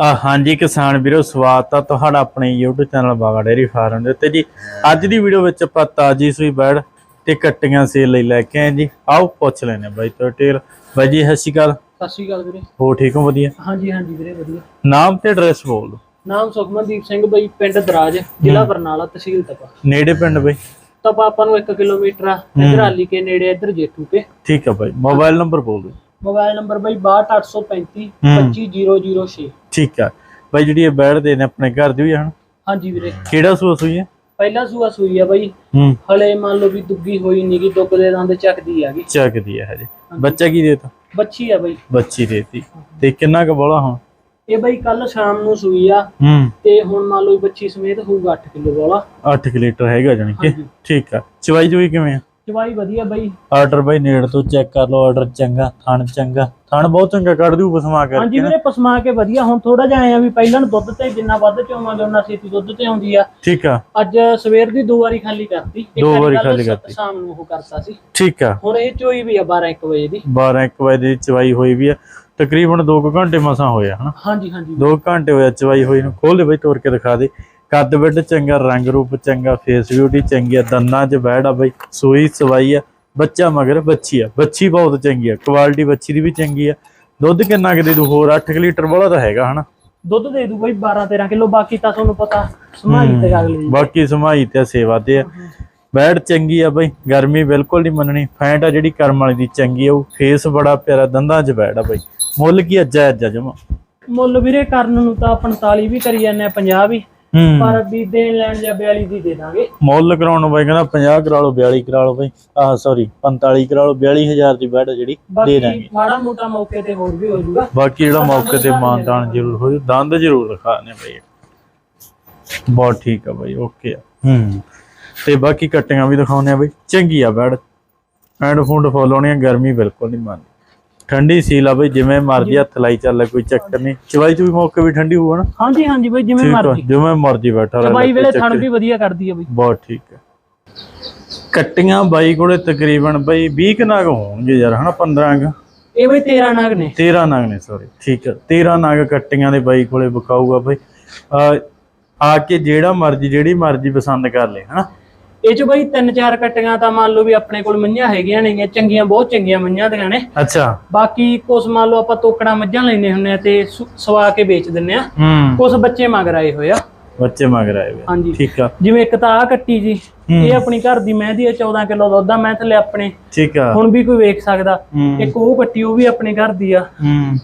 ਹਾਂਜੀ ਕਿਸਾਨ ਵੀਰੋ ਸਵਾਗਤ ਆ ਤੁਹਾਡਾ ਆਪਣੇ YouTube channel Baga dairy farm ਦੇ ਉੱਤੇ ਜੀ। ਅੱਜ ਦੀ ਵੀਡੀਓ ਵਿੱਚ ਆਪਾਂ ਤਾਜੀ ਸੂਈ ਬੈੜ ਤੇ ਕੱਟੀਆਂ ਸੇਲ ਲਈ ਲੈ ਕੇ ਆਏ ਜੀ। ਆਓ ਪੁੱਛ ਲੈਨੇ ਬਾਈ ਤੋਂ ਟੇਲ ਬਾਈ ਜੀ ਸਤਿ ਸ਼੍ਰੀ ਅਕਾਲ। ਸਤਿ ਸ਼੍ਰੀ ਅਕਾਲ ਵੀਰੇ। ਹੋ ਠੀਕ ਹੋ ਵਧੀਆ? ਹਾਂਜੀ ਹਾਂਜੀ ਵੀਰੇ ਵਧੀਆ। ਨਾਮ ਤੇ ਐਡਰੈਸ ਬੋਲ ਨਾਮ ਸੁਖਮਨਦੀਪ ਸਿੰਘ ਬਈ ਪਿੰਡ ਦਰਾਜ ਜ਼ਿਲ੍ਹਾ ਬਰਨਾਲਾ ਤਹਿਸੀਲ ਤਪਾ। ਨੇੜੇ ਪਿੰਡ ਬਾਈ? ਤਪਾ ਆਪਾਂ ਨੂੰ 1 ਕਿਲੋਮੀਟਰ ਆ ਇਧਰ ਹਾਲੀ ਕੇ ਨੇੜੇ ਇਧਰ ਜੇਤੂ ਕੇ। ਠੀਕ ਆ ਬਾਈ ਮੋਬਾਈਲ ਨੰਬਰ ਬੋਲ ਦਿਓ। ਮੋਬਾਈਲ ਨੰਬਰ ਬਈ 62835 ਹੂੰ। 25006 ਠੀਕ ਆ। ਬਾਈ ਜਿਹੜੀ ਇਹ ਬੈੜ ਦੇ ਨੇ ਆਪਣੇ ਘਰ ਦੀ ਵੀ ਹਨ ਹਾਂਜੀ ਵੀਰੇ। ਕਿਹੜਾ ਸੂਆ ਸੂਈ ਹੈ ਪਹਿਲਾ ਸੂਆ ਸੂਈ ਆ ਬਈ। ਹੂੰ। ਹਲੇ ਮੰਨ ਲਓ ਵੀ ਦੁੱਗੀ ਹੋਈ ਨੀਗੀ ਦੁੱਗ ਦੇ ਦੰਦ ਚੱਕਦੀ ਆਗੀ ਚੱਕਦੀ ਹੈ ਹਜੇ। ਬੱਚਾ ਕੀ ਦੇਤਾ? ਬੱਚੀ ਆ ਬਈ। ਬੱਚੀ ਦੇਤੀ। ਤੇ ਕਿੰਨਾ ਕੁ ਬੋਲਾ ਹੁਣ? ਇਹ ਬਈ ਕੱਲ ਸ਼ਾਮ ਨੂੰ ਸੂਈ ਆ। ਹੂੰ। ਤੇ ਹੁਣ ਮੰਨ ਲਓ ਬੱਚੀ ਸਮੇਤ ਹੋਊਗਾ 8 ਕਿਲੋ ਵਾਲਾ 8 ਲੀਟਰ ਹੈਗਾ ਜਾਣੀ ਕਿ। ਠੀਕ ਆ। ਚਵਾਈ ਜੂਈ ਕਿਵੇਂ ਆ? ਚਵਾਈ ਵਧੀਆ ਬਈ। ਆਰਡਰ ਬਾਈ ਨੇੜ ਤੋਂ ਚੈੱਕ ਕਰ ਲਓ ਆਰਡਰ ਚੰਗਾ ਥਣ ਚੰਗਾ। ਥਣ ਬਹੁਤ ਚੰਗਾ ਕੱਢ ਦੂ ਬਸਮਾ ਹਾਂਜੀ ਕਰਕੇ ਨਾ। ਵੀਰੇ ਪਸਮਾ ਕੇ ਵਧੀਆ। ਹੁਣ ਥੋੜਾ ਜਿਹਾ ਆਇਆ ਵੀ ਪਹਿਲਾਂ ਦੁੱਧ ਤੇ ਜਿੰਨਾ ਵੱਧ ਚੋਵਾਂਗੇ ਉਹਨਾਂ ਛੇਤੀ ਦੁੱਧ ਤੇ ਆਉਂਦੀ ਆ। ਠੀਕ ਆ। ਅੱਜ ਸਵੇਰ ਦੀ ਦੋ ਵਾਰੀ ਖਾਲੀ ਕਰਤੀ। ਇੱਕ ਦੋ ਵਾਰੀ ਖਾਲੀ ਕਰਤੀ। ਸ਼ਾਮ ਨੂੰ ਉਹ ਕਰਤਾ ਸੀ। ਠੀਕ ਆ। ਹੁਣ ਇਹ ਚੋਈ ਵੀ ਆ 12 1 ਵਜੇ ਦੀ। 12 1 ਵਜੇ ਦੀ ਚਵਾਈ ਹੋਈ ਵੀ ਆ। ਤਕਰੀਬਨ 2 ਘੰਟੇ ਮਸਾਂ ਹੋਇਆ ਹਨਾ? ਹਾਂਜੀ ਹਾਂਜੀ। 2 ਘੰਟੇ ਹੋਇਆ ਚਵਾਈ ਹੋਈ ਨੂੰ। ਖੋਲ ਦੇ ਬਾਈ ਤੋੜ ਕੇ ਦਿਖਾ ਦੇ। ਕੱਦ ਵਿੱਡ ਚੰਗਾ ਰੰਗ ਰੂਪ ਚੰਗਾ ਫੇਸ ਬਿਊਟੀ ਚੰਗੀ ਆ ਦੰਦਾਂ 'ਚ ਬੈੜ ਆ ਬਾਈ ਸੂਈ ਸਵਾਈ ਆ ਬੱਚਾ ਮਗਰ ਬੱਚੀ ਆ ਬੱਚੀ ਬਹੁਤ ਚੰਗੀ ਆ ਕੁਆਲਿਟੀ ਬੱਚੀ ਦੀ ਵੀ ਚੰਗੀ ਆ। ਦੁੱਧ ਕਿੰਨਾ ਕੁ ਦੇ ਦੂ ਹੋਰ 8 ਲੀਟਰ ਵਾਲਾ ਤਾਂ ਹੈਗਾ ਹਨਾ। ਦੁੱਧ ਦੇ ਦੂ ਬਈ 12 13 ਕਿਲੋ ਬਾਕੀ ਤਾਂ ਤੁਹਾਨੂੰ ਪਤਾ ਸਮਾਈ ਤੇ ਅਗਲੇ ਬਾਕੀ ਸਮਾਈ ਤੇ ਸੇਵਾ ਤੇ ਆ। ਬੈੜ ਚੰਗੀ ਆ ਬਈ ਗਰਮੀ ਬਿਲਕੁਲ ਨਹੀਂ ਮੰਨਣੀ ਫੈਂਟ ਆ ਜਿਹੜੀ ਕਰਮ ਵਾਲੀ ਦੀ ਚੰਗੀ ਆ ਉਹ ਫੇਸ ਬੜਾ ਪਿਆਰਾ ਦੰਦਾਂ 'ਚ ਬੈੜ ਆ ਬਈ। ਮੁੱਲ ਕੀ ਅੱਜਾ ਅੱਜਾ ਜਮਾ। ਮੁੱਲ ਵੀਰੇ ਕਰਨ ਨੂੰ ਤਾਂ 45 ਵੀ ਕਰੀ ਜਾਂਦੇ ਆ 50 ਵੀ। ਹੂੰ। ਪਰ ਵੀ ਦੇਣ ਲੈਣ ਜਾਂ 42 ਦੀ ਦੇ ਦਾਂਗੇ। ਮੁੱਲ ਕਰਾਉਣ ਨੂੰ ਬਈ ਕਹਿੰਦਾ 50 ਕਰਾ ਲਓ 42 ਕਰਾ ਲਓ ਬਈ। ਆਹ ਸੌਰੀ 45 ਕਰਾ ਲਓ 42000 ਦੀ ਆ ਜਿਹੜੀ ਦੇ ਬਾਕੀ ਦਾਂਗੇ। ਮਾੜਾ ਮੋਟਾ ਮੌਕੇ ਤੇ ਹੋਰ ਵੀ ਹੋ ਜਾਊਗਾ। ਬਾਕੀ ਜਿਹੜਾ ਮੌਕੇ ਤੇ ਮਾਨਤਾਨ ਜ਼ਰੂਰ ਹੋ ਜਾਊ, ਦੰਦ ਜ਼ਰੂਰ ਰਖਾਣੇ ਬਈ। ਬਹੁਤ ਠੀਕ ਆ ਬਈ ਓਕੇ ਆ। ਹੂੰ। ਤੇ ਬਾਕੀ ਕੱਟੀਆਂ ਵੀ ਦਿਖਾਉਣੇ ਆ ਬਈ ਚੰਗੀ ਆ ਬੈੜ ਐਂਡ ਫੁੰਡ ਫੋਲੋਣੀਆਂ ਗਰਮੀ ਬਿਲਕੁਲ ਨਹੀਂ ਮੰਨਦੀ। ਠੰਡੀ ਸੀਲ ਆ ਬਈ ਜਿਵੇਂ ਮਰਜ਼ੀ ਹੱਥ ਲਾਈ ਚੱਲ ਕੋਈ ਚੱਕਰ ਨਹੀਂ। ਚਵਾਈ ਚ ਵੀ ਮੌਕੇ ਵੀ ਠੰਡੀ ਹੋਊ ਨਾ? ਹਾਂਜੀ ਹਾਂਜੀ ਬਈ ਜਿਵੇਂ ਮਰਜ਼ੀ। ਜਿਵੇਂ ਮਰਜ਼ੀ ਬੈਠਾ ਰਹਿ ਚਬਾਈ ਵੇਲੇ ਥਣ ਵੀ ਵਧੀਆ ਕਰਦੀ ਆ ਬਈ। ਬਹੁਤ ਠੀਕ ਹੈ ਕੱਟੀਆਂ ਬਾਈ ਕੋਲੇ ਤਕਰੀਬਨ ਬਈ 20 ਕੁ ਨਗ ਹੋਣਗੇ ਯਾਰ ਹਨਾ 15 ਕੁ? ਇਹ ਬਈ 13 ਨਾਗ ਨੇ। 13 ਨਗ ਨੇ ਸੌਰੀ ਠੀਕ ਹੈ 13 ਨਗ ਕੱਟੀਆਂ ਦੇ ਬਾਈ ਕੋਲੇ ਵਿਕਾਊਗਾ ਬਈ। ਆ ਕੇ ਜਿਹੜਾ ਮਰਜ਼ੀ ਜਿਹੜੀ ਮਰਜ਼ੀ ਪਸੰਦ ਕਰ ਲੈ ਹਨਾ? ਇਹ ਚ ਬਈ ਤਿੰਨ ਚਾਰ ਕਟੀਆਂ ਤਾਂ ਮੰਨ ਲਓ ਵੀ ਆਪਣੇ ਕੋਲ ਮੱਝਾਂ ਹੈਗੀਆਂ ਨੇਗੀਆਂ ਚੰਗੀਆਂ ਬਹੁਤ ਚੰਗੀਆਂ ਮੱਝਾਂ ਦੀਆਂ ਨੇ। ਅੱਛਾ। ਬਾਕੀ ਕੁਛ ਮੰਨ ਲਓ ਆਪਾਂ ਤੋਕੜਾ ਮੱਝਾਂ ਲੈਨੇ ਹੁੰਨੇ ਆ ਤੇ ਸਵਾ ਕੇ ਵੇਚ ਦਿੰਨੇ ਆ। ਕੁਛ ਬੱਚੇ ਮਗਰ ਆਏ ਹੋਏ ਆ। ਬੱਚੇ ਮਗਰ ਆਏ ਵੇ ਹਾਂਜੀ। ਠੀਕ ਆ। ਜਿਵੇਂ ਇੱਕ ਤਾਂ ਆ ਕੱਟੀ ਜੀ। ਇਹ ਆਪਣੀ ਘਰ ਦੀ ਮੈਂ ਦੀ ਆ 14 ਕਿਲੋ ਦੁੱਧ ਆ ਮੈਂ ਥੱਲੇ ਆਪਣੇ ਠੀਕ ਆ। ਹੁਣ ਵੀ ਕੋਈ ਵੇਖ ਸਕਦਾ। ਇੱਕ ਉਹ ਕੱਟੀ ਉਹ ਵੀ ਆਪਣੇ ਘਰ ਦੀ ਆ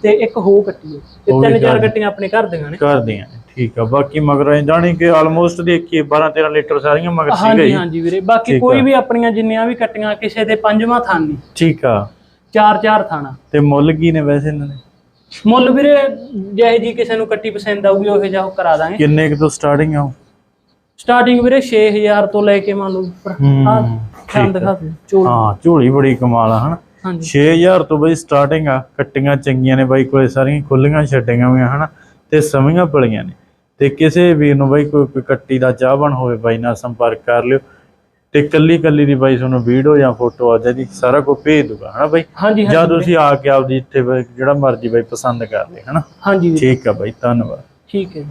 ਤੇ ਇੱਕ ਹੋ ਕੱਟੀ ਵੀ ਤਿੰਨ ਚਾਰ ਘਰ। ਕੱਟੀਆਂ ਆਪਣੇ ਘਰ ਦੀਆਂ ਨੇ। ਕਰਦੀਆਂ ਨੇ। ਠੀਕ ਆ ਬਾਕੀ ਮਗਰ ਜਾਣੀ ਕਿ ਆਲਮੋਸਟ ਦੇਖੀਏ 12 13 ਲੀਟਰ ਸਾਰੀਆਂ ਮਗਰ ਸੀਗਾ ਹਾਂਜੀ ਹੀ ਹਾਂਜੀ ਵੀਰੇ ਬਾਕੀ ਠੀਕ ਕੋਈ ਆ। ਵੀ ਆਪਣੀਆਂ ਜਿੰਨੀਆਂ ਵੀ ਕੱਟੀਆਂ ਕਿਸੇ ਦੇ ਪੰਜਵਾਂ ਥਾਨ ਨਹੀਂ। ਠੀਕ ਆ। ਚਾਰ ਚਾਰ ਥਾਣਾ। ਤੇ ਮੁੱਲ ਕੀ ਨੇ ਵੈਸੇ ਇਹਨਾਂ ਦੇ? ਮੁੱਲ ਵੀਰੇ ਜਿਹੇ ਜੀ ਕਿਸੇ ਨੂੰ ਕੱਟੀ ਪਸੰਦ ਆਊਗੀ ਉਹ ਜਿਹਾ ਉਹ ਕਰਾ ਦਾਂਗੇ। ਕਿੰਨੇ ਕੁ ਤੋਂ ਸਟਾਰਟਿੰਗ ਆ ਉਹ? ਸਟਾਰਟਿੰਗ ਵੀਰੇ 6000 ਤੋਂ ਲੈ ਕੇ ਮੰਨ ਲਓ ਉੱਪਰ। ਹੂੰ, ਆ। ਖਾਨ ਦਿਖਾ ਦਿਓ ਚੋਲ। ਹਾਂ ਝੋਲੀ ਬੜੀ ਕਮਾਲ ਆ ਹਨਾ? ਹਾਂਜੀ। 6000 ਤੋਂ ਬਈ ਸਟਾਰਟਿੰਗ ਆ ਕੱਟੀਆਂ ਚੰਗੀਆਂ ਨੇ ਬਾਈ ਕੋਲੇ ਸਾਰੀਆਂ ਖੁੱਲੀਆਂ ਛੱਡੀਆਂ ਹੋਈਆਂ ਹਨਾ? ਤੇ ਸਮੀਆਂ ਪਲੀਆਂ ਨੇ। ਤੇ ਕਿਸੇ ਵੀਰ ਨੂੰ ਬਾਈ ਕੋਈ ਕੋਈ ਕੱਟੀ ਦਾ ਚਾਹਬਣ ਹੋਵੇ ਬਾਈ ਨਾਲ ਸੰਪਰਕ ਕਰ ਲਿਓ ਤੇ ਕੱਲੀ ਕੱਲੀ ਦੀ ਬਾਈ ਤੁਹਾਨੂੰ ਵੀਡੀਓ ਜਾਂ ਫੋਟੋ ਆ ਜਾਦੀ ਸਾਰਾ ਕੁਝ ਭੇਜ ਦੂਗਾ ਹਨਾ ਬਾਈ? ਜਾਂ ਤੁਸੀਂ ਆ ਕੇ ਆਪਦੀ ਇੱਥੇ ਜਿਹੜਾ ਮਰਜ਼ੀ ਬਾਈ ਪਸੰਦ ਕਰ ਲੈ ਹਨਾ? ਹਾਂਜੀ ਠੀਕ ਆ ਬਾਈ ਧੰਨਵਾਦ। ਠੀਕ ਹੈ